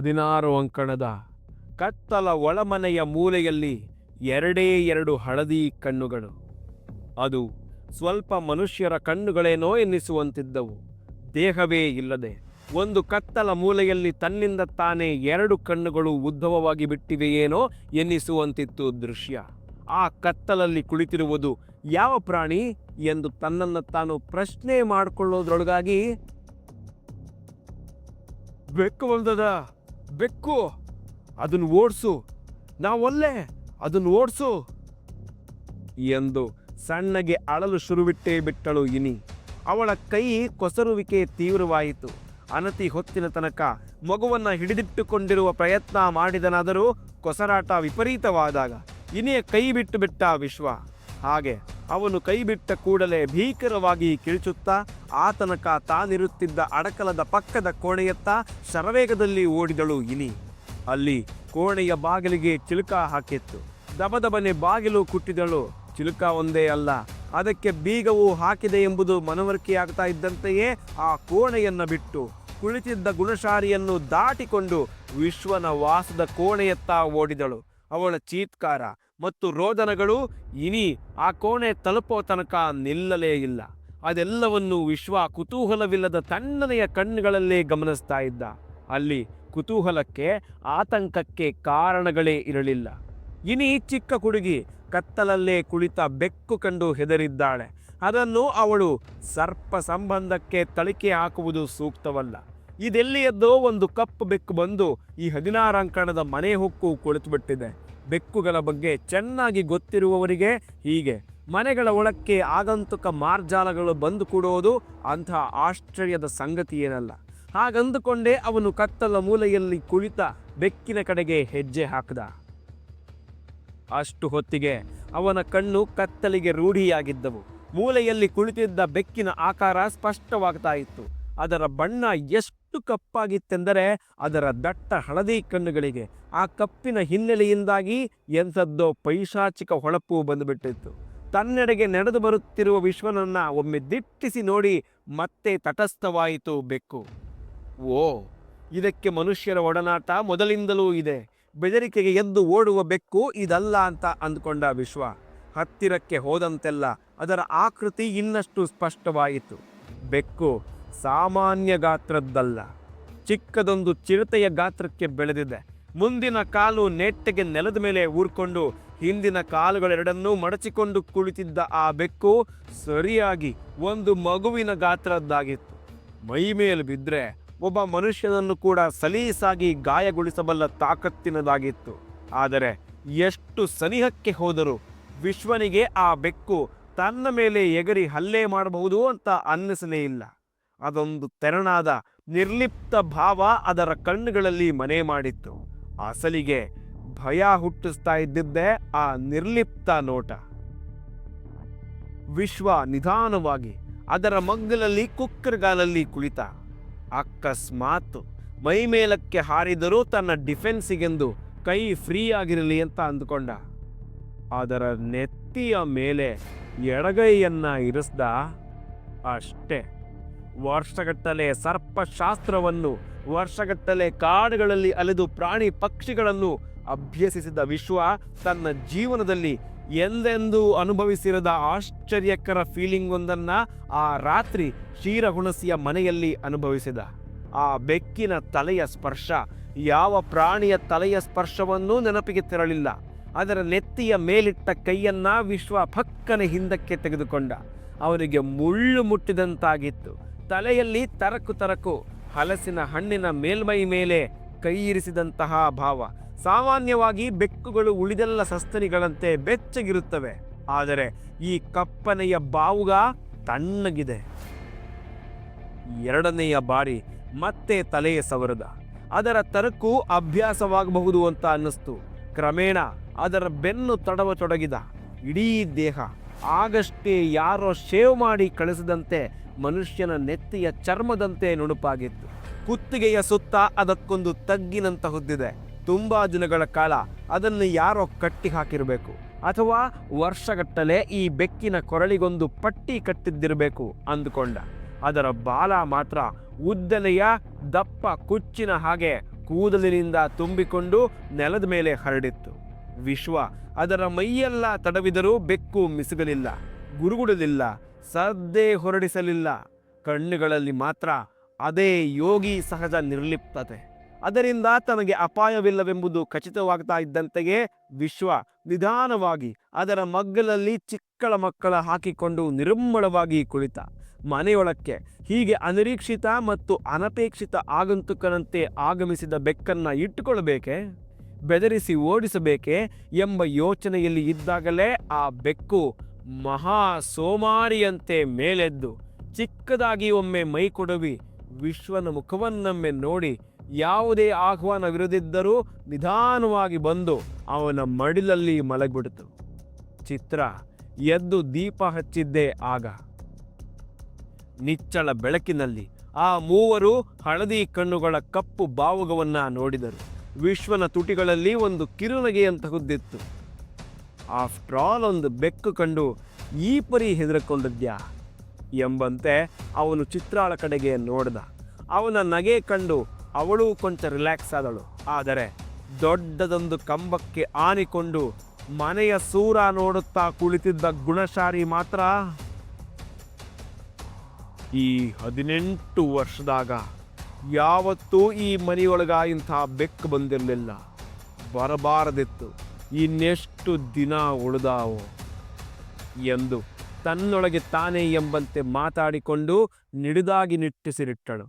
ಹದಿನಾರು ಅಂಕಣದ ಕತ್ತಲ ಒಳಮನೆಯ ಮೂಲೆಯಲ್ಲಿ ಎರಡೇ ಎರಡು ಹಳದಿ ಕಣ್ಣುಗಳು. ಅದು ಸ್ವಲ್ಪ ಮನುಷ್ಯರ ಕಣ್ಣುಗಳೇನೋ ಎನ್ನಿಸುವಂತಿದ್ದವು. ದೇಹವೇ ಇಲ್ಲದೆ ಒಂದು ಕತ್ತಲ ಮೂಲೆಯಲ್ಲಿ ತನ್ನಿಂದ ತಾನೇ ಎರಡು ಕಣ್ಣುಗಳು ಉದ್ಭವವಾಗಿ ಬಿಟ್ಟಿವೆಯೇನೋ ಎನ್ನಿಸುವಂತಿತ್ತು ದೃಶ್ಯ. ಆ ಕತ್ತಲಲ್ಲಿ ಕುಳಿತಿರುವುದು ಯಾವ ಪ್ರಾಣಿ ಎಂದು ತನ್ನನ್ನು ತಾನು ಪ್ರಶ್ನೆ ಮಾಡಿಕೊಳ್ಳೋದ್ರೊಳಗಾಗಿ ಬೆಕ್ಕು ಬಂದದ ಬೆಕ್ಕು ಅದನ್ನು ಓಡಿಸು. ನಾವೊಲ್ಲೆ ಅದನ್ನು ಓಡಿಸು. ಎಂದು ಸಣ್ಣಗೆ ಅಳಲು ಶುರುವಿಟ್ಟೇ ಬಿಟ್ಟಳು ಇನಿ. ಅವಳ ಕೈ ಕೊಸರುವಿಕೆ ತೀವ್ರವಾಯಿತು. ಅನತಿ ಹೊತ್ತಿನ ತನಕ ಮಗುವನ್ನು ಹಿಡಿದಿಟ್ಟುಕೊಂಡಿರುವ ಪ್ರಯತ್ನ ಮಾಡಿದನಾದರೂ ಕೊಸರಾಟ ವಿಪರೀತವಾದಾಗ ಇನಿಯ ಕೈ ಬಿಟ್ಟು ಬಿಟ್ಟ ವಿಶ್ವ. ಹಾಗೆ ಅವನು ಕೈಬಿಟ್ಟ ಕೂಡಲೇ ಭೀಕರವಾಗಿ ಕಿಳಿಚುತ್ತಾ ಆತನಕ ತಾನಿರುತ್ತಿದ್ದ ಅಡಕಲದ ಪಕ್ಕದ ಕೋಣೆಯತ್ತ ಶರವೇಗದಲ್ಲಿ ಓಡಿದಳು ಇನಿ. ಅಲ್ಲಿ ಕೋಣೆಯ ಬಾಗಿಲಿಗೆ ಚಿಲುಕ ಹಾಕಿತ್ತು. ದಬದಬನೆ ಬಾಗಿಲು ಕುಟ್ಟಿದಳು. ಚಿಲುಕ ಒಂದೇ ಅಲ್ಲ, ಅದಕ್ಕೆ ಬೀಗವು ಹಾಕಿದೆ ಎಂಬುದು ಮನವರಿಕೆಯಾಗ್ತಾ ಇದ್ದಂತೆಯೇ ಆ ಕೋಣೆಯನ್ನು ಬಿಟ್ಟು ಕುಳಿತಿದ್ದ ಗುಣಶಾರಿಯನ್ನು ದಾಟಿಕೊಂಡು ವಿಶ್ವನ ವಾಸದ ಕೋಣೆಯತ್ತ ಓಡಿದಳು. ಅವಳ ಚೀತ್ಕಾರ ಮತ್ತು ರೋದನಗಳು ಇನಿ ಆ ಕೋಣೆ ತಲುಪೋ ತನಕ ನಿಲ್ಲಲೇ ಇಲ್ಲ. ಅದೆಲ್ಲವನ್ನು ವಿಶ್ವ ಕುತೂಹಲವಿಲ್ಲದ ತಣ್ಣನೆಯ ಕಣ್ಣುಗಳಲ್ಲೇ ಗಮನಿಸ್ತಾ ಇದ್ದ. ಅಲ್ಲಿ ಕುತೂಹಲಕ್ಕೆ, ಆತಂಕಕ್ಕೆ ಕಾರಣಗಳೇ ಇರಲಿಲ್ಲ. ಇನಿ ಚಿಕ್ಕ ಹುಡುಗಿ ಕತ್ತಲಲ್ಲೇ ಕುಳಿತ ಬೆಕ್ಕು ಕಂಡು ಹೆದರಿದ್ದಾಳೆ. ಅದನ್ನು ಅವಳು ಸರ್ಪ ಸಂಬಂಧಕ್ಕೆ ತಳಿಕೆ ಹಾಕುವುದು ಸೂಕ್ತವಲ್ಲ. ಇದೆಲ್ಲಿಯದ್ದೋ ಒಂದು ಕಪ್ಪು ಬೆಕ್ಕು ಬಂದು ಈ ಹದಿನಾರು ಅಂಕಣದ ಮನೆ ಹೊಕ್ಕು ಕುಳಿತುಬಿಟ್ಟಿದೆ. ಬೆಕ್ಕುಗಳ ಬಗ್ಗೆ ಚೆನ್ನಾಗಿ ಗೊತ್ತಿರುವವರಿಗೆ ಹೀಗೆ. ಮನೆಗಳ ಒಳಕ್ಕೆ ಆಗಂತುಕ ಮಾರ್ಜಾಲಗಳು ಬಂದು ಕೂಡೋದು ಅಂತಹ ಆಶ್ಚರ್ಯದ ಸಂಗತಿ ಏನಲ್ಲ. ಹಾಗಂದುಕೊಂಡೇ ಅವನು ಕತ್ತಲ ಮೂಲೆಯಲ್ಲಿ ಕುಳಿತ ಬೆಕ್ಕಿನ ಕಡೆಗೆ ಹೆಜ್ಜೆ ಹಾಕಿದ. ಅಷ್ಟು ಹೊತ್ತಿಗೆ ಅವನ ಕಣ್ಣು ಕತ್ತಲಿಗೆ ರೂಢಿಯಾಗಿದ್ದವು. ಮೂಲೆಯಲ್ಲಿ ಕುಳಿತಿದ್ದ ಬೆಕ್ಕಿನ ಆಕಾರ ಸ್ಪಷ್ಟವಾಗ್ತಾ ಇತ್ತು. ಅದರ ಬಣ್ಣ ಎಷ್ಟು ಕಪ್ಪಾಗಿತ್ತೆಂದರೆ ಅದರ ದಟ್ಟ ಹಳದಿ ಕಣ್ಣುಗಳಿಗೆ. ಆ ಕಪ್ಪಿನ ಹಿನ್ನೆಲೆಯಿಂದಾಗಿ ಎಂಥದ್ದೋ ಪೈಶಾಚಿಕ ಹೊಳಪು ಬಂದುಬಿಟ್ಟಿತ್ತು. ತನ್ನೆಡೆಗೆ ನಡೆದು ಬರುತ್ತಿರುವ ವಿಶ್ವನನ್ನ ಒಮ್ಮೆ ದಿಟ್ಟಿಸಿ ನೋಡಿ ಮತ್ತೆ ತಟಸ್ಥವಾಯಿತು ಬೆಕ್ಕು. ಓ, ಇದಕ್ಕೆ ಮನುಷ್ಯರ ಒಡನಾಟ ಮೊದಲಿಂದಲೂ ಇದೆ. ಬೆದರಿಕೆಗೆ ಎದ್ದು ಓಡುವ ಬೆಕ್ಕು ಇದಲ್ಲ ಅಂತ ಅಂದ್ಕೊಂಡ ವಿಶ್ವ. ಹತ್ತಿರಕ್ಕೆ ಹೋದಂತೆಲ್ಲ ಅದರ ಆಕೃತಿ ಇನ್ನಷ್ಟು ಸ್ಪಷ್ಟವಾಯಿತು. ಬೆಕ್ಕು ಸಾಮಾನ್ಯ ಗಾತ್ರದ್ದಲ್ಲ. ಚಿಕ್ಕದೊಂದು ಚಿರತೆಯ ಗಾತ್ರಕ್ಕೆ ಬೆಳೆದಿದೆ. ಮುಂದಿನ ಕಾಲು ನೆಟ್ಟಗೆ ನೆಲದ ಮೇಲೆ ಊರ್ಕೊಂಡು ಹಿಂದಿನ ಕಾಲುಗಳೆರಡನ್ನೂ ಮಡಚಿಕೊಂಡು ಕುಳಿತಿದ್ದ ಆ ಬೆಕ್ಕು ಸರಿಯಾಗಿ ಒಂದು ಮಗುವಿನ ಗಾತ್ರದ್ದಾಗಿತ್ತು. ಮೈ ಮೇಲೆ ಬಿದ್ದರೆ ಒಬ್ಬ ಮನುಷ್ಯನನ್ನು ಕೂಡ ಸಲೀಸಾಗಿ ಗಾಯಗೊಳಿಸಬಲ್ಲ ತಾಕತ್ತಿನದಾಗಿತ್ತು. ಆದರೆ ಎಷ್ಟು ಸನಿಹಕ್ಕೆ ಹೋದರೂ ವಿಶ್ವನಿಗೆ ಆ ಬೆಕ್ಕು ತನ್ನ ಮೇಲೆ ಎಗರಿ ಹಲ್ಲೆ ಮಾಡಬಹುದು ಅಂತ ಅನ್ನಿಸಲೇ ಇಲ್ಲ. ಅದೊಂದು ತೆರನಾದ ನಿರ್ಲಿಪ್ತ ಭಾವ ಅದರ ಕಣ್ಣುಗಳಲ್ಲಿ ಮನೆ ಮಾಡಿತ್ತು. ಅಸಲಿಗೆ ಭಯ ಹುಟ್ಟಿಸ್ತಾ ಇದ್ದಿದ್ದೇ ಆ ನಿರ್ಲಿಪ್ತ ನೋಟ. ವಿಶ್ವ ನಿಧಾನವಾಗಿ ಅದರ ಮಗ್ಗಲಲ್ಲಿ ಕುಕ್ಕರ್ಗಾಲಲ್ಲಿ ಕುಳಿತ. ಅಕಸ್ಮಾತ್ ಮೈ ಮೇಲಕ್ಕೆ ಹಾರಿದರೂ ತನ್ನ ಡಿಫೆನ್ಸಿಗೆಂದು ಕೈ ಫ್ರೀ ಆಗಿರಲಿ ಅಂತ ಅಂದುಕೊಂಡ. ಅದರ ನೆತ್ತಿಯ ಮೇಲೆ ಎಡಗೈಯನ್ನ ಇರಿಸ್ದ ಅಷ್ಟೇ. ವರ್ಷಗಟ್ಟಲೆ ಸರ್ಪಶಾಸ್ತ್ರವನ್ನು, ವರ್ಷಗಟ್ಟಲೆ ಕಾಡುಗಳಲ್ಲಿ ಅಲೆದು ಪ್ರಾಣಿ ಪಕ್ಷಿಗಳನ್ನು ಅಭ್ಯಸಿಸಿದ ವಿಶ್ವ ತನ್ನ ಜೀವನದಲ್ಲಿ ಎಂದೆಂದೂ ಅನುಭವಿಸಿರದ ಆಶ್ಚರ್ಯಕರ ಫೀಲಿಂಗ್ ಒಂದನ್ನ ಆ ರಾತ್ರಿ ಕ್ಷೀರಹುಣಸಿಯ ಮನೆಯಲ್ಲಿ ಅನುಭವಿಸಿದ. ಆ ಬೆಕ್ಕಿನ ತಲೆಯ ಸ್ಪರ್ಶ, ಯಾವ ಪ್ರಾಣಿಯ ತಲೆಯ ಸ್ಪರ್ಶವನ್ನೂ ನೆನಪಿಗೆ ತೆರಳಿಲ್ಲ. ಅದರ ನೆತ್ತಿಯ ಮೇಲಿಟ್ಟ ಕೈಯನ್ನ ವಿಶ್ವ ಪಕ್ಕನೆ ಹಿಂದಕ್ಕೆ ತೆಗೆದುಕೊಂಡ. ಅವನಿಗೆ ಮುಳ್ಳು ಮುಟ್ಟಿದಂತಾಗಿತ್ತು. ತಲೆಯಲ್ಲಿ ತರಕು ತರಕು, ಹಲಸಿನ ಹಣ್ಣಿನ ಮೇಲ್ಮೈ ಮೇಲೆ ಕೈ ಇರಿಸಿದಂತಹ ಭಾವ. ಸಾಮಾನ್ಯವಾಗಿ ಬೆಕ್ಕುಗಳು ಉಳಿದೆಲ್ಲ ಸಸ್ತನಿಗಳಂತೆ ಬೆಚ್ಚಗಿರುತ್ತವೆ. ಆದರೆ ಈ ಕಪ್ಪನೆಯ ಬಾವುಗ ತಣ್ಣಗಿದೆ. ಎರಡನೆಯ ಬಾರಿ ಮತ್ತೆ ತಲೆಯ ಸವರದ. ಅದರ ತರಕು ಅಭ್ಯಾಸವಾಗಬಹುದು ಅಂತ ಅನ್ನಿಸ್ತು. ಕ್ರಮೇಣ ಅದರ ಬೆನ್ನು ತಡವ ತೊಡಗಿದ ಇಡೀ ದೇಹ ಆಗಷ್ಟೇ ಯಾರೋ ಶೇವ್ ಮಾಡಿ ಕಳಿಸಿದಂತೆ ಮನುಷ್ಯನ ನೆತ್ತಿಯ ಚರ್ಮದಂತೆ ನುಣುಪಾಗಿತ್ತು. ಕುತ್ತಿಗೆಯ ಸುತ್ತ ಅದಕ್ಕೊಂದು ತಗ್ಗಿನಂತ ಹೊದ್ದಿದೆ. ತುಂಬಾ ದಿನಗಳ ಕಾಲ ಅದನ್ನು ಯಾರೋ ಕಟ್ಟಿ ಹಾಕಿರಬೇಕು ಅಥವಾ ವರ್ಷಗಟ್ಟಲೆ ಈ ಬೆಕ್ಕಿನ ಕೊರಳಿಗೊಂದು ಪಟ್ಟಿ ಕಟ್ಟಿದ್ದಿರಬೇಕು ಅಂದುಕೊಂಡ. ಅದರ ಬಾಲ ಮಾತ್ರ ಉದ್ದನೆಯ ದಪ್ಪ ಕುಚ್ಚಿನ ಹಾಗೆ ಕೂದಲಿನಿಂದ ತುಂಬಿಕೊಂಡು ನೆಲದ ಮೇಲೆ ಹರಡಿತ್ತು. ವಿಶ್ವ ಅದರ ಮೈಯೆಲ್ಲ ತಡವಿದರೂ ಬೆಕ್ಕು ಮಿಸುಗಲಿಲ್ಲ, ಗುರುಗುಡಲಿಲ್ಲ ಸದ್ದೇ ಹೊರಡಿಸಲಿಲ್ಲ. ಕಣ್ಣುಗಳಲ್ಲಿ ಮಾತ್ರ ಅದೇ ಯೋಗಿ ಸಹಜ ನಿರ್ಲಿಪ್ತತೆ. ಅದರಿಂದ ತನಗೆ ಅಪಾಯವಿಲ್ಲವೆಂಬುದು ಖಚಿತವಾಗ್ತಾ ಇದ್ದಂತೆಯೇ ವಿಶ್ವ ನಿಧಾನವಾಗಿ ಅದರ ಮಗ್ಗಲಲ್ಲಿ ಚಿಕ್ಕಳ ಮಕ್ಕಳ ಹಾಕಿಕೊಂಡು ನಿರ್ಮಳವಾಗಿ ಕುಳಿತ. ಮನೆಯೊಳಕ್ಕೆ ಹೀಗೆ ಅನಿರೀಕ್ಷಿತ ಮತ್ತು ಅನಪೇಕ್ಷಿತ ಆಗಂತುಕನಂತೆ ಆಗಮಿಸಿದ ಬೆಕ್ಕನ್ನ ಇಟ್ಟುಕೊಳ್ಳಬೇಕೆ? ಬೆದರಿಸಿ ಓಡಿಸಬೇಕೆ ಎಂಬ ಯೋಚನೆಯಲ್ಲಿ ಇದ್ದಾಗಲೇ ಆ ಬೆಕ್ಕು ಮಹಾ ಸೋಮಾರಿಯಂತೆ ಮೇಲೆದ್ದು ಚಿಕ್ಕದಾಗಿ ಒಮ್ಮೆ ಮೈ ಕೊಡವಿ. ವಿಶ್ವನ ಮುಖವನ್ನೊಮ್ಮೆ ನೋಡಿ ಯಾವುದೇ ಆಹ್ವಾನವಿರದಿದ್ದರೂ ನಿಧಾನವಾಗಿ ಬಂದು ಅವನ ಮಡಿಲಲ್ಲಿ ಮಲಗಿಬಿಡ್ತು. ಚಿತ್ರ ಎದ್ದು ದೀಪ ಹಚ್ಚಿದ್ದೇ ಆಗ. ನಿಚ್ಚಳ ಬೆಳಕಿನಲ್ಲಿ ಆ ಮೂವರು ಹಳದಿ ಕಣ್ಣುಗಳ ಕಪ್ಪು ಬಾವುಗವನ್ನು ನೋಡಿದರು. ವಿಶ್ವನ ತುಟಿಗಳಲ್ಲಿ ಒಂದು ಕಿರುನಗೆಯಂತಹುದ್ದಿತ್ತು ಆಫ್ಟರ್ ಆಲ್ ಒಂದು ಬೆಕ್ಕು ಕಂಡು ಈ ಪರಿ ಹೆದರಕೊಂಡದ್ಯಾ? ಎಂಬಂತೆ ಅವನು ಚಿತ್ರಾಳ ಕಡೆಗೆ ನೋಡಿದ. ಅವನ ನಗೆ ಕಂಡು ಅವಳು ಕೊಂಚ ರಿಲ್ಯಾಕ್ಸ್ ಆದಳು. ಆದರೆ ದೊಡ್ಡದೊಂದು ಕಂಬಕ್ಕೆ ಆನಿಕೊಂಡು ಮನೆಯ ಸೂರ ನೋಡುತ್ತಾ ಕುಳಿತಿದ್ದ ಗುಣಶಾರಿ ಮಾತ್ರ ಈ ಹದಿನೆಂಟು ವರ್ಷದಾಗ ಯಾವತ್ತೂ ಈ ಮನೆಯೊಳಗ ಇಂಥ ಬೆಕ್ಕು ಬಂದಿರಲಿಲ್ಲ. ಬರಬಾರದಿತ್ತು. ಇನ್ನೆಷ್ಟು ದಿನ ಉಳಿದಾವು ಎಂದು ತನ್ನೊಳಗೆ ತಾನೇ ಎಂಬಂತೆ ಮಾತಾಡಿಕೊಂಡು ನಿಡಿದಾಗಿ ನಿಟ್ಟಿಸಿರಿಟ್ಟಳು.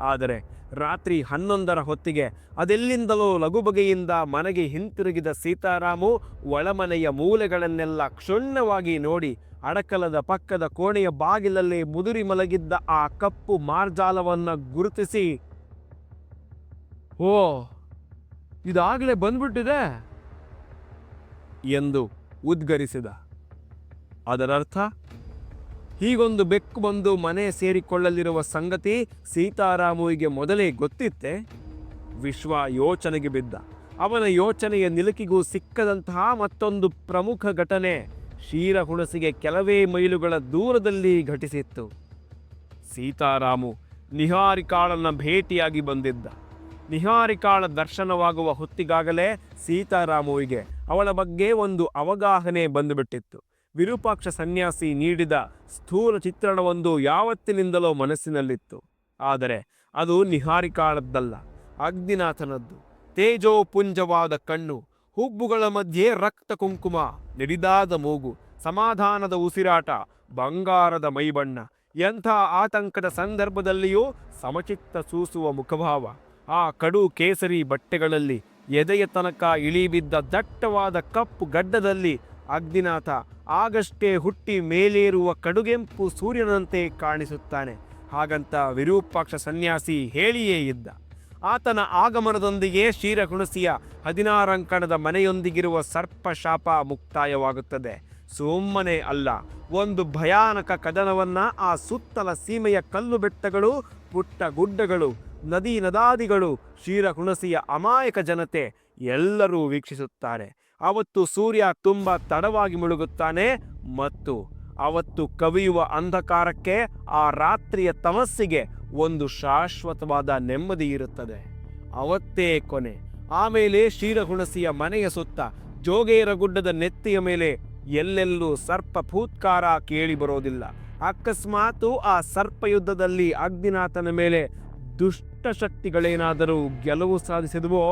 ಆದರೆ ರಾತ್ರಿ ಹನ್ನೊಂದರ ಹೊತ್ತಿಗೆ ಅದೆಲ್ಲಿಂದಲೋ ಲಘುಬಗೆಯಿಂದ ಮನೆಗೆ ಹಿಂತಿರುಗಿದ ಸೀತಾರಾಮು ಒಳಮನೆಯ ಮೂಲೆಗಳನ್ನೆಲ್ಲ ಕ್ಷುಣ್ಣವಾಗಿ ನೋಡಿ ಅಡಕಲದ ಪಕ್ಕದ ಕೋಣೆಯ ಬಾಗಿಲಲ್ಲಿ ಮುದುರಿ ಮಲಗಿದ್ದ ಆ ಕಪ್ಪು ಮಾರ್ಜಾಲವನ್ನು ಗುರುತಿಸಿ, ಓ, ಇದಾಗಲೇ ಬಂದ್ಬಿಟ್ಟಿದೆ? ಎಂದು ಉದ್ಗರಿಸಿದ. ಅದರರ್ಥ, ಹೀಗೊಂದು ಬೆಕ್ಕು ಬಂದು ಮನೆ ಸೇರಿಕೊಳ್ಳಲಿರುವ ಸಂಗತಿ ಸೀತಾರಾಮುವಿಗೆ ಮೊದಲೇ ಗೊತ್ತಿತ್ತೆ. ವಿಶ್ವ ಯೋಚನೆಗೆ ಬಿದ್ದ. ಅವನ ಯೋಚನೆಯ ನಿಲುಕಿಗೂ ಸಿಕ್ಕದಂತಹ ಮತ್ತೊಂದು ಪ್ರಮುಖ ಘಟನೆ ಕ್ಷೀರ ಹುಣಸಿಗೆ ಕೆಲವೇ ಮೈಲುಗಳ ದೂರದಲ್ಲಿ ಘಟಿಸಿತ್ತು. ಸೀತಾರಾಮು ನಿಹಾರಿಕಾಳನ್ನ ಭೇಟಿಯಾಗಿ ಬಂದಿದ್ದ. ನಿಹಾರಿಕಾಳ ದರ್ಶನವಾಗುವ ಹೊತ್ತಿಗಾಗಲೇ ಸೀತಾರಾಮುವಿಗೆ ಅವಳ ಬಗ್ಗೆ ಒಂದು ಅವಗಾಹನೆ ಬಂದುಬಿಟ್ಟಿತ್ತು. ವಿರೂಪಾಕ್ಷ ಸನ್ಯಾಸಿ ನೀಡಿದ ಸ್ಥೂಲ ಚಿತ್ರಣವೊಂದು ಯಾವತ್ತಿನಿಂದಲೋ ಮನಸ್ಸಿನಲ್ಲಿತ್ತು. ಆದರೆ ಅದು ನಿಹಾರಿಕಾಳದ್ದಲ್ಲ ಅಗ್ನಿನಾಥನದ್ದು. ತೇಜೋಪುಂಜವಾದ ಕಣ್ಣು, ಹುಬ್ಬುಗಳ ಮಧ್ಯೆ ರಕ್ತ ಕುಂಕುಮ, ನಿಡಿದಾದ ಮೂಗು, ಸಮಾಧಾನದ ಉಸಿರಾಟ, ಬಂಗಾರದ ಮೈಬಣ್ಣ, ಎಂಥ ಆತಂಕದ ಸಂದರ್ಭದಲ್ಲಿಯೂ ಸಮಚಿತ್ತ ಸೂಸುವ ಮುಖಭಾವ. ಆ ಕಡು ಕೇಸರಿ ಬಟ್ಟೆಗಳಲ್ಲಿ ಎದೆಯ ತನಕ ಇಳಿಬಿದ್ದ ದಟ್ಟವಾದ ಕಪ್ಪು ಗಡ್ಡದಲ್ಲಿ ಅಗ್ನಿನಾಥ ಆಗಷ್ಟೇ ಹುಟ್ಟಿ ಮೇಲೇರುವ ಕಡುಗೆಂಪು ಸೂರ್ಯನಂತೆ ಕಾಣಿಸುತ್ತಾನೆ. ಹಾಗಂತ ವಿರೂಪಾಕ್ಷ ಸನ್ಯಾಸಿ ಹೇಳಿಯೇ ಇದ್ದ. ಆತನ ಆಗಮನದೊಂದಿಗೆ ಶೀರಕುಣಸಿಯ ಹದಿನಾರಂಕಣದ ಮನೆಯೊಂದಿಗಿರುವ ಸರ್ಪ ಶಾಪ ಮುಕ್ತಾಯವಾಗುತ್ತದೆ. ಸುಮ್ಮನೆ ಅಲ್ಲ, ಒಂದು ಭಯಾನಕ ಕದನವನ್ನ ಆ ಸುತ್ತಲ ಸೀಮೆಯ ಕಲ್ಲು ಬೆಟ್ಟಗಳು, ಪುಟ್ಟ ಗುಡ್ಡಗಳು ನದಿ ನದಾದಿಗಳು ಕ್ಷೀರಗುಣಸಿಯ ಅಮಾಯಕ ಜನತೆ ಎಲ್ಲರೂ ವೀಕ್ಷಿಸುತ್ತಾರೆ. ಅವತ್ತು ಸೂರ್ಯ ತುಂಬ ತಡವಾಗಿ ಮುಳುಗುತ್ತಾನೆ ಮತ್ತು ಅವತ್ತು ಕವಿಯುವ ಅಂಧಕಾರಕ್ಕೆ ಆ ರಾತ್ರಿಯ ತಮಸ್ಸಿಗೆ ಒಂದು ಶಾಶ್ವತವಾದ ನೆಮ್ಮದಿ ಇರುತ್ತದೆ. ಅವತ್ತೇ ಕೊನೆ. ಆಮೇಲೆ ಕ್ಷೀರಗುಣಸಿಯ ಮನೆಯ ಸುತ್ತ ಜೋಗೇರ ಗುಡ್ಡದ ನೆತ್ತಿಯ ಮೇಲೆ ಎಲ್ಲೆಲ್ಲೂ ಸರ್ಪ ಭೂತ್ಕಾರ ಕೇಳಿ ಬರೋದಿಲ್ಲ. ಅಕಸ್ಮಾತು ಆ ಸರ್ಪ ಯುದ್ಧದಲ್ಲಿ ಅಗ್ನಿನಾಥನ ಮೇಲೆ ದುಷ್ಟಶಕ್ತಿಗಳೇನಾದರೂ ಗೆಲುವು ಸಾಧಿಸಿದವೋ,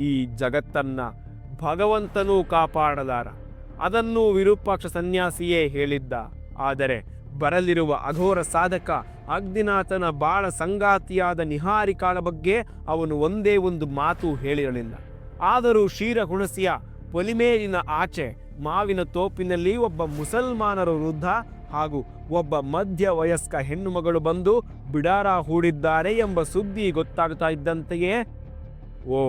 ಈ ಜಗತ್ತನ್ನ ಭಗವಂತನೂ ಕಾಪಾಡಲಾರ. ಅದನ್ನು ವಿರೂಪಾಕ್ಷ ಸನ್ಯಾಸಿಯೇ ಹೇಳಿದ್ದ. ಆದರೆ ಬರಲಿರುವ ಅಘೋರ ಸಾಧಕ ಅಗ್ನಿನಾಥನ ಬಾಳ ಸಂಗಾತಿಯಾದ ನಿಹಾರಿಕಾಳ ಬಗ್ಗೆ ಅವನು ಒಂದೇ ಒಂದು ಮಾತು ಹೇಳಿರಲಿಲ್ಲ. ಆದರೂ ಶೀರ ಹುಣಸಿಯ ಪೊಲಿಮೇಲಿನ ಆಚೆ, ಮಾವಿನ ತೋಪಿನಲ್ಲಿ ಒಬ್ಬ ಮುಸಲ್ಮಾನರ ವೃದ್ಧ ಹಾಗೂ ಒಬ್ಬ ಮಧ್ಯ ವಯಸ್ಕ ಹೆಣ್ಣುಮಗಳು ಬಂದು ಬಿಡಾರ ಹೂಡಿದ್ದಾರೆ ಎಂಬ ಸುದ್ದಿ ಗೊತ್ತಾಗ್ತಾ ಇದ್ದಂತೆಯೇ, ಓ,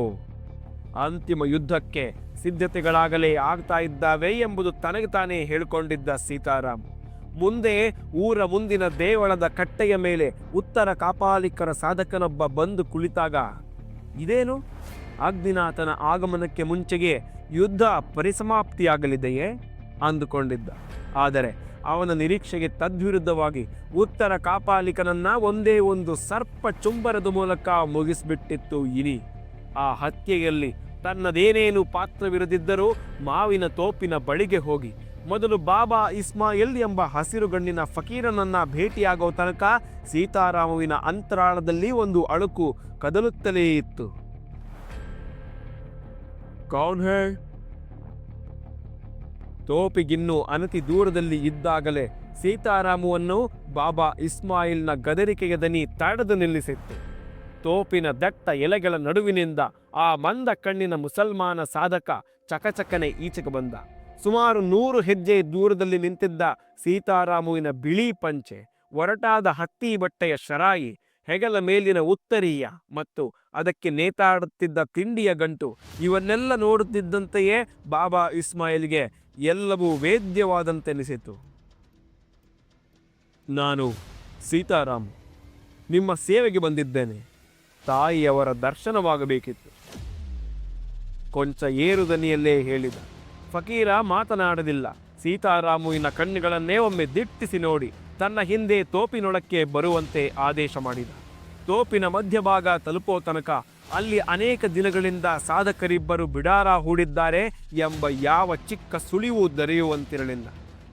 ಅಂತಿಮ ಯುದ್ಧಕ್ಕೆ ಸಿದ್ಧತೆಗಳಾಗಲೇ ಆಗ್ತಾ ಇದ್ದಾವೆ ಎಂಬುದು ತನಗೆ ತಾನೇ ಹೇಳಿಕೊಂಡಿದ್ದ ಸೀತಾರಾಮ್. ಮುಂದೆ ಊರ ಮುಂದಿನ ದೇವಳದ ಕಟ್ಟೆಯ ಮೇಲೆ ಉತ್ತರ ಕಾಪಾಲಿಕರ ಸಾಧಕನೊಬ್ಬ ಬಂದು ಕುಳಿತಾಗ, ಇದೇನು? ಅಗ್ನಿನಾಥನ ಆಗಮನಕ್ಕೆ ಮುಂಚೆಗೆ ಯುದ್ಧ ಪರಿಸಮಾಪ್ತಿಯಾಗಲಿದೆಯೇ? ಅಂದುಕೊಂಡಿದ್ದ. ಆದರೆ ಅವನ ನಿರೀಕ್ಷೆಗೆ ತದ್ವಿರುದ್ಧವಾಗಿ ಉತ್ತರ ಕಾಪಾಲಿಕನನ್ನ ಒಂದೇ ಒಂದು ಸರ್ಪ ಚುಂಬರದ ಮೂಲಕ ಮುಗಿಸಿಬಿಟ್ಟಿತ್ತು ಇನಿ. ಆ ಹತ್ಯೆಯಲ್ಲಿ ತನ್ನದೇನೇನು ಪಾತ್ರವಿರದಿದ್ದರೂ ಮಾವಿನ ತೋಪಿನ ಬಳಿಗೆ ಹೋಗಿ, ಮೊದಲು ಬಾಬಾ ಇಸ್ಮಾಯಿಲ್ ಎಂಬ ಹಸಿರು ಗಣ್ಣಿನ ಫಕೀರನನ್ನ ಭೇಟಿಯಾಗೋ ತನಕ ಸೀತಾರಾಮುವಿನ ಅಂತರಾಳದಲ್ಲಿ ಒಂದು ಅಳುಕು ಕದಲುತ್ತಲೇ ಇತ್ತು. ಕೌನ್ ಹೇ? ತೋಪಿಗಿನ್ನು ಅನತಿ ದೂರದಲ್ಲಿ ಇದ್ದಾಗಲೇ ಸೀತಾರಾಮುವನ್ನು ಬಾಬಾ ಇಸ್ಮಾಯಿಲ್ನ ಗದರಿಕೆಯ ದನಿ ತಡೆದು ನಿಲ್ಲಿಸಿತ್ತು. ತೋಪಿನ ದಟ್ಟ ಎಲೆಗಳ ನಡುವಿನಿಂದ ಆ ಮಂದ ಕಣ್ಣಿನ ಮುಸಲ್ಮಾನ ಸಾಧಕ ಚಕಚಕನೆ ಈಚೆಗೆ ಬಂದ. ಸುಮಾರು ನೂರು ಹೆಜ್ಜೆ ದೂರದಲ್ಲಿ ನಿಂತಿದ್ದ ಸೀತಾರಾಮುವಿನ ಬಿಳಿ ಪಂಚೆ, ಒರಟಾದ ಹತ್ತಿ ಬಟ್ಟೆಯ ಶರಾಯಿ, ಹೆಗಲ ಮೇಲಿನ ಉತ್ತರೀಯ ಮತ್ತು ಅದಕ್ಕೆ ನೇತಾಡುತ್ತಿದ್ದ ತಿಂಡಿಯ ಗಂಟು ಇವನ್ನೆಲ್ಲ ನೋಡುತ್ತಿದ್ದಂತೆಯೇ ಬಾಬಾ ಇಸ್ಮಾಯಿಲ್ಗೆ ಎಲ್ಲವೂ ವೇದ್ಯವಾದಂತೆನಿಸಿತು. ನಾನು ಸೀತಾರಾಮ್, ನಿಮ್ಮ ಸೇವೆಗೆ ಬಂದಿದ್ದೇನೆ. ತಾಯಿಯವರ ದರ್ಶನವಾಗಬೇಕಿತ್ತು. ಕೊಂಚ ಏರುದನಿಯಲ್ಲೇ ಹೇಳಿದ. ಫಕೀರ ಮಾತನಾಡಲಿಲ್ಲ. ಸೀತಾರಾಮುವಿನ ಕಣ್ಣುಗಳನ್ನೇ ಒಮ್ಮೆ ದಿಟ್ಟಿಸಿ ನೋಡಿ, ತನ್ನ ಹಿಂದೆ ತೋಪಿನೊಳಕ್ಕೆ ಬರುವಂತೆ ಆದೇಶ ಮಾಡಿದ. ತೋಪಿನ ಮಧ್ಯಭಾಗ ತಲುಪೋ ತನಕ ಅಲ್ಲಿ ಅನೇಕ ದಿನಗಳಿಂದ ಸಾಧಕರಿಬ್ಬರು ಬಿಡಾರ ಹೂಡಿದ್ದಾರೆ ಎಂಬ ಯಾವ ಚಿಕ್ಕ ಸುಳಿವು ದೊರೆಯುವಂತಿರಲಿಲ್ಲ.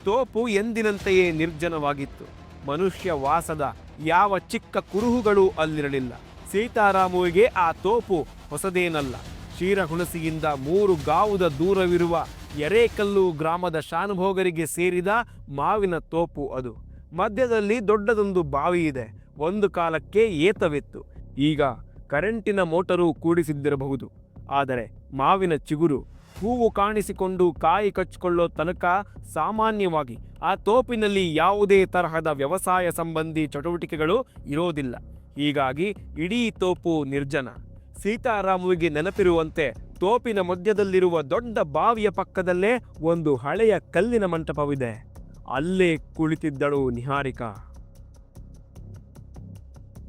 ತೋಪು ಎಂದಿನಂತೆಯೇ ನಿರ್ಜನವಾಗಿತ್ತು. ಮನುಷ್ಯ ವಾಸದ ಯಾವ ಚಿಕ್ಕ ಕುರುಹುಗಳು ಅಲ್ಲಿರಲಿಲ್ಲ. ಸೀತಾರಾಮುವಿಗೆ ಆ ತೋಪು ಹೊಸದೇನಲ್ಲ. ಕ್ಷೀರಹುಣಸಿಯಿಂದ ಮೂರು ಗಾವುದ ದೂರವಿರುವ ಎರೇಕಲ್ಲು ಗ್ರಾಮದ ಶಾನುಭೋಗರಿಗೆ ಸೇರಿದ ಮಾವಿನ ತೋಪು ಅದು. ಮಧ್ಯದಲ್ಲಿ ದೊಡ್ಡದೊಂದು ಬಾವಿ ಇದೆ ಒಂದು ಕಾಲಕ್ಕೆ ಏತವಿತ್ತು. ಈಗ ಕರೆಂಟಿನ ಮೋಟರು ಕೂಡಿಸಿದ್ದಿರಬಹುದು. ಆದರೆ ಮಾವಿನ ಚಿಗುರು, ಹೂವು ಕಾಣಿಸಿಕೊಂಡು ಕಾಯಿ ಕಚ್ಚಿಕೊಳ್ಳೋ ತನಕ ಸಾಮಾನ್ಯವಾಗಿ ಆ ತೋಪಿನಲ್ಲಿ ಯಾವುದೇ ತರಹದ ವ್ಯವಸಾಯ ಸಂಬಂಧಿ ಚಟುವಟಿಕೆಗಳು ಇರೋದಿಲ್ಲ. ಹೀಗಾಗಿ ಇಡೀ ತೋಪು ನಿರ್ಜನ. ಸೀತಾರಾಮುವಿಗೆ ನೆನಪಿರುವಂತೆ ತೋಪಿನ ಮಧ್ಯದಲ್ಲಿರುವ ದೊಡ್ಡ ಬಾವಿಯ ಪಕ್ಕದಲ್ಲೇ ಒಂದು ಹಳೆಯ ಕಲ್ಲಿನ ಮಂಟಪವಿದೆ. ಅಲ್ಲೇ ಕುಳಿತಿದ್ದಳು ನಿಹಾರಿಕಾ.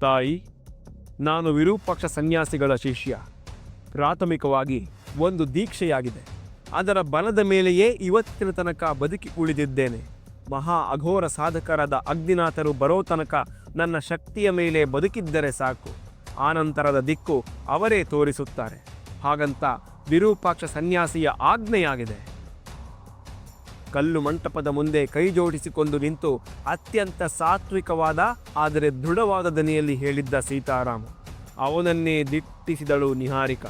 ತಾಯಿ ನಾನು ವಿರೂಪಾಕ್ಷ ಸನ್ಯಾಸಿಗಳ ಶಿಷ್ಯ. ಪ್ರಾಥಮಿಕವಾಗಿ ಒಂದು ದೀಕ್ಷೆಯಾಗಿದೆ. ಅದರ ಬಲದ ಮೇಲೆಯೇ ಇವತ್ತಿನ ತನಕ ಬದುಕಿ ಉಳಿದಿದ್ದೇನೆ. ಮಹಾ ಅಘೋರ ಸಾಧಕರಾದ ಅಗ್ನಿನಾಥರು ಬರೋ ತನಕ ನನ್ನ ಶಕ್ತಿಯ ಮೇಲೆ ಬದುಕಿದ್ದರೆ ಸಾಕು. ಆನಂತರದ ದಿಕ್ಕು ಅವರೇ ತೋರಿಸುತ್ತಾರೆ. ಹಾಗಂತ ವಿರೂಪಾಕ್ಷ ಸನ್ಯಾಸಿಯ ಆಜ್ಞೆಯಾಗಿದೆ. ಕಲ್ಲು ಮಂಟಪದ ಮುಂದೆ ಕೈ ಜೋಡಿಸಿಕೊಂಡು ನಿಂತು ಅತ್ಯಂತ ಸಾತ್ವಿಕವಾದ, ಆದರೆ ದೃಢವಾದ ದನಿಯಲ್ಲಿ ಹೇಳಿದ್ದ ಸೀತಾರಾಮ. ಅವನನ್ನೇ ದಿಟ್ಟಿಸಿದಳು ನಿಹಾರಿಕ.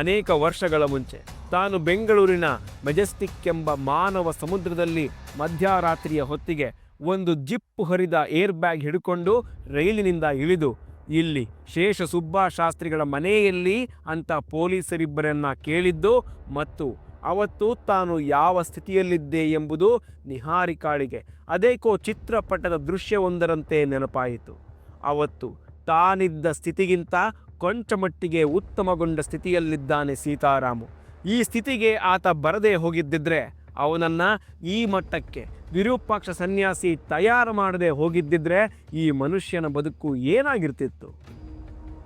ಅನೇಕ ವರ್ಷಗಳ ಮುಂಚೆ ತಾನು ಬೆಂಗಳೂರಿನ ಮೆಜೆಸ್ಟಿಕ್ ಎಂಬ ಮಾನವ ಸಮುದ್ರದಲ್ಲಿ ಮಧ್ಯರಾತ್ರಿಯ ಹೊತ್ತಿಗೆ ಒಂದು ಜಿಪ್ಪು ಹರಿದ ಏರ್ ಬ್ಯಾಗ್ ಹಿಡ್ಕೊಂಡು ರೈಲಿನಿಂದ ಇಳಿದು, ಇಲ್ಲಿ ಶೇಷ ಸುಬ್ಬಾ ಶಾಸ್ತ್ರಿಗಳ ಮನೆಯಲ್ಲಿ ಅಂತ ಪೊಲೀಸರಿಬ್ಬರನ್ನ ಕೇಳಿದ್ದು ಮತ್ತು ಅವತ್ತು ತಾನು ಯಾವ ಸ್ಥಿತಿಯಲ್ಲಿದ್ದೆ ಎಂಬುದು ನಿಹಾರಿಕಾಳಿಗೆ ಅದೇಕೋ ಚಿತ್ರಪಟದ ದೃಶ್ಯವೊಂದರಂತೆ ನೆನಪಾಯಿತು. ಅವತ್ತು ತಾನಿದ್ದ ಸ್ಥಿತಿಗಿಂತ ಕೊಂಚ ಮಟ್ಟಿಗೆ ಉತ್ತಮಗೊಂಡ ಸ್ಥಿತಿಯಲ್ಲಿದ್ದಾನೆ ಸೀತಾರಾಮು. ಈ ಸ್ಥಿತಿಗೆ ಆತ ಬರದೇ ಹೋಗಿದ್ದಿದ್ರೆ ಅವನನ್ನ ಈ ಮಟ್ಟಕ್ಕೆ ವಿರೂಪಾಕ್ಷ ಸನ್ಯಾಸಿ ತಯಾರು ಮಾಡದೆ ಹೋಗಿದ್ದಿದ್ರೆ ಈ ಮನುಷ್ಯನ ಬದುಕು ಏನಾಗಿರ್ತಿತ್ತು?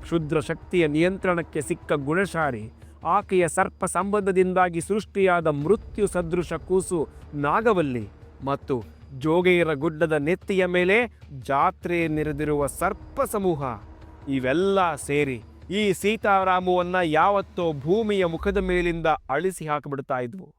ಕ್ಷುದ್ರ ಶಕ್ತಿಯ ನಿಯಂತ್ರಣಕ್ಕೆ ಸಿಕ್ಕ ಗುಣಶಾರಿ ಆಕೆಯ ಸರ್ಪ ಸಂಬಂಧದಿಂದಾಗಿ ಸೃಷ್ಟಿಯಾದ ಮೃತ್ಯು ಸದೃಶ ಕೂಸು ನಾಗವಲ್ಲಿ ಮತ್ತು ಜೋಗೇರ ಗುಡ್ಡದ ನೆತ್ತಿಯ ಮೇಲೆ ಜಾತ್ರೆ ನೆರೆದಿರುವ ಸರ್ಪ ಸಮೂಹ. ಇವೆಲ್ಲ ಸೇರಿ ಈ ಸೀತಾರಾಮವನ್ನು ಯಾವತ್ತೋ ಭೂಮಿಯ ಮುಖದ ಮೇಲಿಂದ ಅಳಿಸಿ ಹಾಕಿಬಿಡ್ತಾ ಇದ್ವು.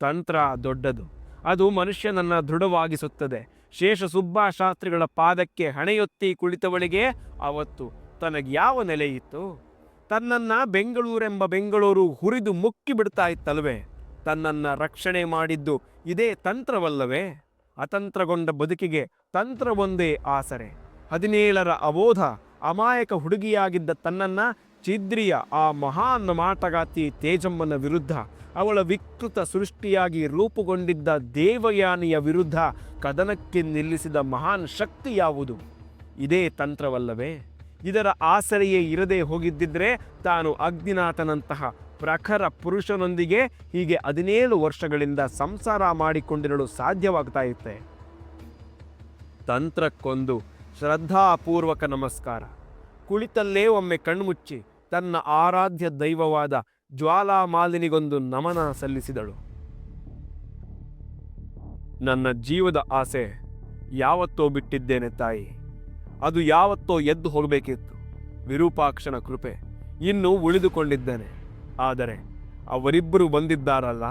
ತಂತ್ರ ದೊಡ್ಡದು. ಅದು ಮನುಷ್ಯನನ್ನ ದೃಢವಾಗಿಸುತ್ತದೆ. ಶೇಷ ಸುಬ್ಬಾಶಾಸ್ತ್ರಿಗಳ ಪಾದಕ್ಕೆ ಹಣೆಯೊತ್ತಿ ಕುಳಿತವಳಿಗೆ ಅವತ್ತು ತನಗೆ ಯಾವ ನೆಲೆ ಇತ್ತು? ತನ್ನನ್ನ ಬೆಂಗಳೂರೆಂಬ ಬೆಂಗಳೂರು ಹುರಿದು ಮುಕ್ಕಿ ಬಿಡ್ತಾ ಇತ್ತಲ್ವೇ? ತನ್ನನ್ನು ರಕ್ಷಣೆ ಮಾಡಿದ್ದು ಇದೇ ತಂತ್ರವಲ್ಲವೇ? ಅತಂತ್ರಗೊಂಡ ಬದುಕಿಗೆ ತಂತ್ರವೊಂದೇ ಆಸರೆ. ಹದಿನೇಳರ ಅವೋಧ, ಅಮಾಯಕ ಹುಡುಗಿಯಾಗಿದ್ದ ತನ್ನನ್ನು ಚಿದ್ರಿಯ ಆ ಮಹಾನ್ ಮಾಟಗಾತಿ ತೇಜಮ್ಮನ ವಿರುದ್ಧ, ಅವಳ ವಿಕೃತ ಸೃಷ್ಟಿಯಾಗಿ ರೂಪುಗೊಂಡಿದ್ದ ದೇವಯಾನಿಯ ವಿರುದ್ಧ ಕದನಕ್ಕೆ ನಿಲ್ಲಿಸಿದ ಮಹಾನ್ ಶಕ್ತಿ ಯಾವುದು? ಇದೇ ತಂತ್ರವಲ್ಲವೇ? ಇದರ ಆಸರೆಯೇ ಇರದೇ ಹೋಗಿದ್ದಿದ್ರೆ ತಾನು ಅಗ್ನಿನಾಥನಂತಹ ಪ್ರಖರ ಪುರುಷನೊಂದಿಗೆ ಹೀಗೆ ಹದಿನೇಳು ವರ್ಷಗಳಿಂದ ಸಂಸಾರ ಮಾಡಿಕೊಂಡಿರಲು ಸಾಧ್ಯವಾಗ್ತಾ ಇತ್ತೆ. ತಂತ್ರಕ್ಕೊಂದು ಶ್ರದ್ಧಾಪೂರ್ವಕ ನಮಸ್ಕಾರ. ಕುಳಿತಲ್ಲೇ ಒಮ್ಮೆ ಕಣ್ಮುಚ್ಚಿ ತನ್ನ ಆರಾಧ್ಯ ದೈವವಾದ ಜ್ವಾಲಾಮಾಲಿನಿಗೊಂದು ನಮನ ಸಲ್ಲಿಸಿದಳು. ನನ್ನ ಜೀವದ ಆಸೆ ಯಾವತ್ತೋ ಬಿಟ್ಟಿದ್ದೇನೆ ತಾಯಿ. ಅದು ಯಾವತ್ತೋ ಎದ್ದು ಹೋಗಬೇಕಿತ್ತು. ವಿರೂಪಾಕ್ಷನ ಕೃಪೆ ಇನ್ನೂ ಉಳಿದುಕೊಂಡಿದ್ದಾನೆ. ಆದರೆ ಅವರಿಬ್ಬರು ಬಂದಿದ್ದಾರಲ್ಲ?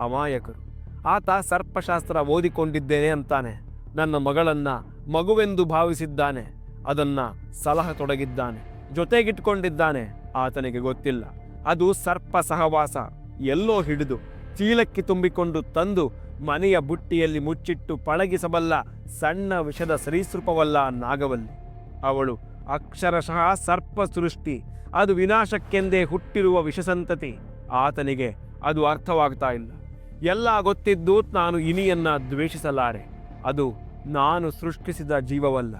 ಅಮಾಯಕರು. ಆತ ಸರ್ಪಶಾಸ್ತ್ರ ಓದಿಕೊಂಡಿದ್ದೇನೆ ಅಂತಾನೆ. ನನ್ನ ಮಗಳನ್ನ ಮಗುವೆಂದು ಭಾವಿಸಿದ್ದಾನೆ. ಅದನ್ನ ಸಲಹ ತೊಡಗಿದ್ದಾನೆ. ಜೊತೆಗಿಟ್ಕೊಂಡಿದ್ದಾನೆ. ಆತನಿಗೆ ಗೊತ್ತಿಲ್ಲ. ಅದು ಸರ್ಪ ಸಹವಾಸ. ಎಲ್ಲೋ ಹಿಡಿದು ಚೀಲಕ್ಕೆ ತುಂಬಿಕೊಂಡು ತಂದು ಮನೆಯ ಬುಟ್ಟಿಯಲ್ಲಿ ಮುಚ್ಚಿಟ್ಟು ಪಳಗಿಸಬಲ್ಲ ಸಣ್ಣ ವಿಷದ ಸರೀಸೃಪವಲ್ಲ ನಾಗವಲ್ಲಿ. ಅವಳು ಅಕ್ಷರಶಃ ಸರ್ಪ ಸೃಷ್ಟಿ ಅದು ವಿನಾಶಕ್ಕೆಂದೇ ಹುಟ್ಟಿರುವ ವಿಷಸಂತತಿ. ಆತನಿಗೆ ಅದು ಅರ್ಥವಾಗ್ತಾ ಇಲ್ಲ. ಎಲ್ಲ ಗೊತ್ತಿದ್ದು ನಾನು ಇನಿಯನ್ನ ದ್ವೇಷಿಸಲಾರೆ. ಅದು ನಾನು ಸೃಷ್ಟಿಸಿದ ಜೀವವಲ್ಲ.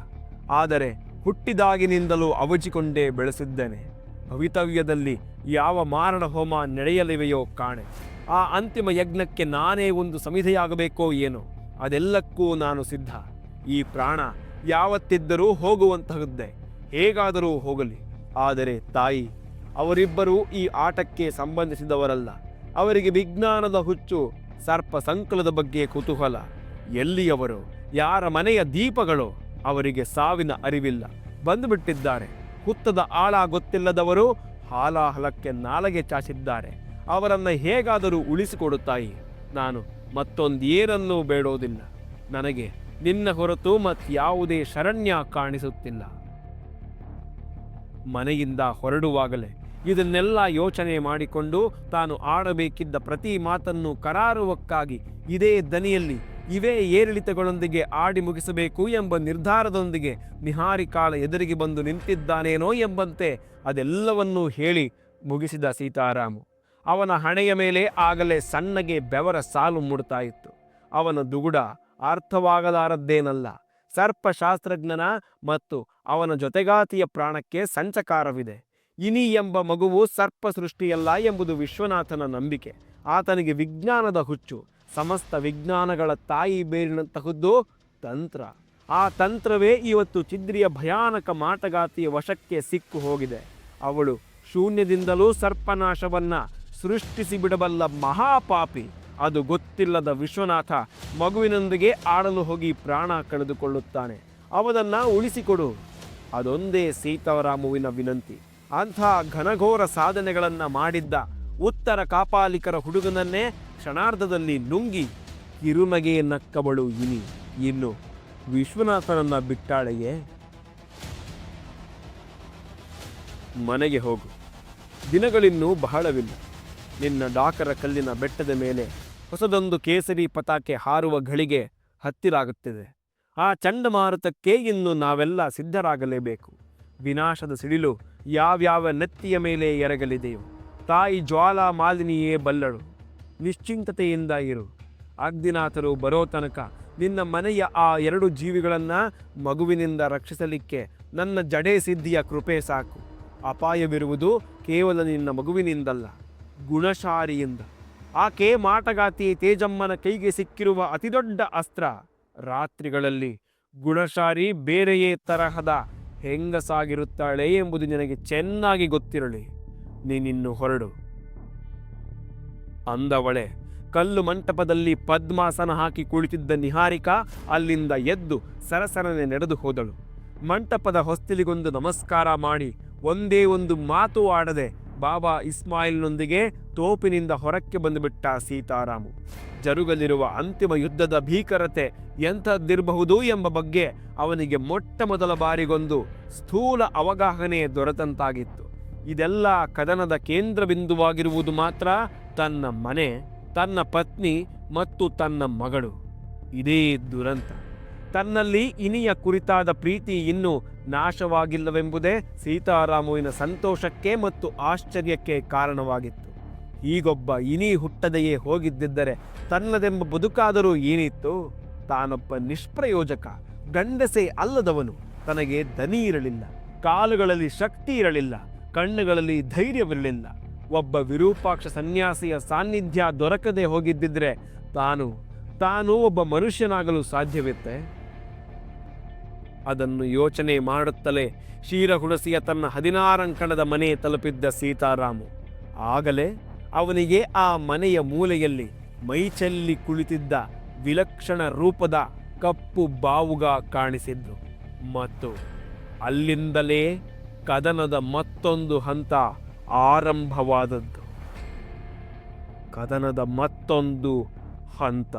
ಆದರೆ ಹುಟ್ಟಿದಾಗಿನಿಂದಲೂ ಅವಜಿಕೊಂಡೇ ಬೆಳೆಸಿದ್ದೇನೆ. ಭವಿತವ್ಯದಲ್ಲಿ ಯಾವ ಮಾರಣ ಹೋಮ ನಡೆಯಲಿವೆಯೋ ಕಾಣೆ. ಆ ಅಂತಿಮ ಯಜ್ಞಕ್ಕೆ ನಾನೇ ಒಂದು ಸಮಿಧೆಯಾಗಬೇಕೋ ಏನೋ? ಅದೆಲ್ಲಕ್ಕೂ ನಾನು ಸಿದ್ಧ. ಈ ಪ್ರಾಣ ಯಾವತ್ತಿದ್ದರೂ ಹೋಗುವಂತಹದ್ದೇ. ಹೇಗಾದರೂ ಹೋಗಲಿ. ಆದರೆ ತಾಯಿ, ಅವರಿಬ್ಬರೂ ಈ ಆಟಕ್ಕೆ ಸಂಬಂಧಿಸಿದವರಲ್ಲ. ಅವರಿಗೆ ವಿಜ್ಞಾನದ ಹುಚ್ಚು, ಸರ್ಪ ಸಂಕಲದ ಬಗ್ಗೆ ಕುತೂಹಲ. ಎಲ್ಲಿಯವರು? ಯಾರ ಮನೆಯ ದೀಪಗಳು? ಅವರಿಗೆ ಸಾವಿನ ಅರಿವಿಲ್ಲ. ಬಂದುಬಿಟ್ಟಿದ್ದಾರೆ. ಹುತ್ತದ ಆಳ ಗೊತ್ತಿಲ್ಲದವರು ಹಾಲಾಹಲಕ್ಕೆ ನಾಲಗೆ ಚಾಚಿದ್ದಾರೆ. ಅವರನ್ನು ಹೇಗಾದರೂ ಉಳಿಸಿಕೊಡುತ್ತಾಯಿ? ನಾನು ಮತ್ತೊಂದೇನನ್ನೂ ಬೇಡೋದಿಲ್ಲ. ನನಗೆ ನಿನ್ನ ಹೊರತು ಮತ್ತಾವುದೇ ಶರಣ್ಯ ಕಾಣಿಸುತ್ತಿಲ್ಲ. ಮನೆಯಿಂದ ಹೊರಡುವಾಗಲೇ ಇದನ್ನೆಲ್ಲ ಯೋಚನೆ ಮಾಡಿಕೊಂಡು ತಾನು ಆಡಬೇಕಿದ್ದ ಪ್ರತಿ ಮಾತನ್ನು ಕರಾರುವಕ್ಕಾಗಿ ಇದೇ ದನಿಯಲ್ಲಿ ಇವೇ ಏರಿಳಿತಗಳೊಂದಿಗೆ ಆಡಿ ಮುಗಿಸಬೇಕು ಎಂಬ ನಿರ್ಧಾರದೊಂದಿಗೆ ನಿಹಾರಿಕಾಳ ಎದುರಿಗೆ ಬಂದು ನಿಂತಿದ್ದಾನೇನೋ ಎಂಬಂತೆ ಅದೆಲ್ಲವನ್ನೂ ಹೇಳಿ ಮುಗಿಸಿದ ಸೀತಾರಾಮು. ಅವನ ಹಣೆಯ ಮೇಲೆ ಆಗಲೇ ಸಣ್ಣಗೆ ಬೆವರ ಸಾಲು ಮೂಡ್ತಾ ಇತ್ತು. ಅವನ ದುಗುಡ ಅರ್ಥವಾಗಲಾರದ್ದೇನಲ್ಲ. ಸರ್ಪಶಾಸ್ತ್ರಜ್ಞನ ಮತ್ತು ಅವನ ಜೊತೆಗಾತಿಯ ಪ್ರಾಣಕ್ಕೆ ಸಂಚಕಾರವಿದೆ. ಇನಿ ಎಂಬ ಮಗುವು ಸರ್ಪ ಸೃಷ್ಟಿಯಲ್ಲ ಎಂಬುದು ವಿಶ್ವನಾಥನ ನಂಬಿಕೆ. ಆತನಿಗೆ ವಿಜ್ಞಾನದ ಹುಚ್ಚು. ಸಮಸ್ತ ವಿಜ್ಞಾನಗಳ ತಾಯಿ ಬೇರಿನಂತಹದ್ದು ತಂತ್ರ. ಆ ತಂತ್ರವೇ ಇವತ್ತು ಚಿದ್ರಿಯ ಭಯಾನಕ ಮಾಟಗಾತಿಯ ವಶಕ್ಕೆ ಸಿಕ್ಕು ಹೋಗಿದೆ. ಅವಳು ಶೂನ್ಯದಿಂದಲೂ ಸರ್ಪನಾಶವನ್ನ ಸೃಷ್ಟಿಸಿ ಬಿಡಬಲ್ಲ ಮಹಾಪಾಪಿ. ಅದು ಗೊತ್ತಿಲ್ಲದ ವಿಶ್ವನಾಥ ಮಗುವಿನೊಂದಿಗೆ ಆಡಲು ಹೋಗಿ ಪ್ರಾಣ ಕಳೆದುಕೊಳ್ಳುತ್ತಾನೆ. ಅವನನ್ನು ಉಳಿಸಿಕೊಡು. ಅದೊಂದೇ ಸೀತಾರಾಮುವಿನ ವಿನಂತಿ. ಅಂಥ ಘನಘೋರ ಸಾಧನೆಗಳನ್ನು ಮಾಡಿದ್ದ ಉತ್ತರ ಕಾಪಾಲಿಕರ ಹುಡುಗನನ್ನೇ ಕ್ಷಣಾರ್ಧದಲ್ಲಿ ನುಂಗಿ ಕಿರುನಗೆ ನಕ್ಕಬಳು ಇನಿ. ಇನ್ನು ವಿಶ್ವನಾಥನನ್ನು ಬಿಟ್ಟಾಳೆಯೇ? ಮನೆಗೆ ಹೋಗು. ದಿನಗಳಿನ್ನೂ ಬಹಳವಿಲ್ಲ. ನಿನ್ನ ಡಾಕರ ಕಲ್ಲಿನ ಬೆಟ್ಟದ ಮೇಲೆ ಹೊಸದೊಂದು ಕೇಸರಿ ಪತಾಕೆ ಹಾರುವ ಘಳಿಗೆ ಹತ್ತಿರಾಗುತ್ತಿದೆ. ಆ ಚಂಡಮಾರುತಕ್ಕೆ ಇನ್ನು ನಾವೆಲ್ಲ ಸಿದ್ಧರಾಗಲೇಬೇಕು. ವಿನಾಶದ ಸಿಡಿಲು ಯಾವ್ಯಾವ ನೆತ್ತಿಯ ಮೇಲೆ ಎರಗಲಿದೆಯೋ, ತಾಯಿ ಜ್ವಾಲಾ ಮಾಲಿನಿಯೇ ಬಲ್ಲಳು. ನಿಶ್ಚಿಂತತೆಯಿಂದ ಇರು. ಅಗ್ನಿನಾಥರು ಬರೋ ತನಕ ನಿನ್ನ ಮನೆಯ ಆ ಎರಡು ಜೀವಿಗಳನ್ನು ಮಗುವಿನಿಂದ ರಕ್ಷಿಸಲಿಕ್ಕೆ ನನ್ನ ಜಡೆ ಸಿದ್ಧಿಯ ಕೃಪೆ ಸಾಕು. ಅಪಾಯವಿರುವುದು ಕೇವಲ ನಿನ್ನ ಮಗುವಿನಿಂದಲ್ಲ. ಗುಣಶಾರಿಯಿಂದ ಆಕೆ ಮಾಟಗಾತಿ ತೇಜಮ್ಮನ ಕೈಗೆ ಸಿಕ್ಕಿರುವ ಅತಿದೊಡ್ಡ ಅಸ್ತ್ರ. ರಾತ್ರಿಗಳಲ್ಲಿ ಗುಣಶಾರಿ ಬೇರೆಯೇ ತರಹದ ಹೆಂಗಸಾಗಿರುತ್ತಾಳೆ ಎಂಬುದು ನಿನಗೆ ಚೆನ್ನಾಗಿ ಗೊತ್ತಿರಲಿ. ನೀನಿನ್ನು ಹೊರಡು. ಅಂದವಳೆ ಕಲ್ಲು ಮಂಟಪದಲ್ಲಿ ಪದ್ಮಾಸನ ಹಾಕಿ ಕುಳಿತಿದ್ದ ನಿಹಾರಿಕಾ ಅಲ್ಲಿಂದ ಎದ್ದು ಸರಸರನೆ ನಡೆದು ಹೋದಳು. ಮಂಟಪದ ಹೊಸ್ತಿಲಿಗೊಂದು ನಮಸ್ಕಾರ ಮಾಡಿ ಒಂದೇ ಒಂದು ಮಾತು ಆಡದೆ ಬಾಬಾ ಇಸ್ಮಾಯಿಲ್ನೊಂದಿಗೆ ತೋಪಿನಿಂದ ಹೊರಕ್ಕೆ ಬಂದುಬಿಟ್ಟ ಸೀತಾರಾಮು. ಜರುಗಲಿರುವ ಅಂತಿಮ ಯುದ್ಧದ ಭೀಕರತೆ ಎಂಥದ್ದಿರಬಹುದು ಎಂಬ ಬಗ್ಗೆ ಅವನಿಗೆ ಮೊಟ್ಟ ಮೊದಲ ಬಾರಿಗೊಂದು ಸ್ಥೂಲ ಅವಗಾಹನೆ ದೊರೆತಂತಾಗಿತ್ತು. ಇದೆಲ್ಲ ಕದನದ ಕೇಂದ್ರ ಬಿಂದುವಾಗಿರುವುದು ಮಾತ್ರ ತನ್ನ ಮನೆ, ತನ್ನ ಪತ್ನಿ ಮತ್ತು ತನ್ನ ಮಗಳು. ಇದೇ ದುರಂತ. ತನ್ನಲ್ಲಿ ಇನಿಯ ಕುರಿತಾದ ಪ್ರೀತಿ ಇನ್ನೂ ನಾಶವಾಗಿಲ್ಲವೆಂಬುದೇ ಸೀತಾರಾಮುವಿನ ಸಂತೋಷಕ್ಕೆ ಮತ್ತು ಆಶ್ಚರ್ಯಕ್ಕೆ ಕಾರಣವಾಗಿತ್ತು. ಈಗೊಬ್ಬ ಇನಿ ಹುಟ್ಟದೆಯೇ ಹೋಗಿದ್ದಿದ್ದರೆ ತನ್ನದೆಂಬ ಬದುಕಾದರೂ ಏನಿತ್ತು? ತಾನೊಬ್ಬ ನಿಷ್ಪ್ರಯೋಜಕ, ಗಂಡಸೇ ಅಲ್ಲದವನು, ತನಗೆ ದನಿ ಇರಲಿಲ್ಲ, ಕಾಲುಗಳಲ್ಲಿ ಶಕ್ತಿ ಇರಲಿಲ್ಲ, ಕಣ್ಣುಗಳಲ್ಲಿ ಧೈರ್ಯವಿರಲಿಲ್ಲ. ಒಬ್ಬ ವಿರೂಪಾಕ್ಷ ಸನ್ಯಾಸಿಯ ಸಾನ್ನಿಧ್ಯ ದೊರಕದೆ ಹೋಗಿದ್ದಿದ್ರೆ ತಾನು ತಾನು ಒಬ್ಬ ಮನುಷ್ಯನಾಗಲು ಸಾಧ್ಯವಿತ್ತೆ? ಅದನ್ನು ಯೋಚನೆ ಮಾಡುತ್ತಲೇ ಶೀರ ಹುಣಸಿಯ ತನ್ನ ಹದಿನಾರಂಕಣದ ಮನೆ ತಲುಪಿದ್ದ ಸೀತಾರಾಮು. ಆಗಲೇ ಅವನಿಗೆ ಆ ಮನೆಯ ಮೂಲೆಯಲ್ಲಿ ಮೈಚಲ್ಲಿ ಕುಳಿತಿದ್ದ ವಿಲಕ್ಷಣ ರೂಪದ ಕಪ್ಪು ಬಾವುಗ ಕಾಣಿಸಿದ್ರು. ಮತ್ತು ಅಲ್ಲಿಂದಲೇ ಕದನದ ಮತ್ತೊಂದು ಹಂತ ಆರಂಭವಾದದ್ದು. ಕದನದ ಮತ್ತೊಂದು ಹಂತ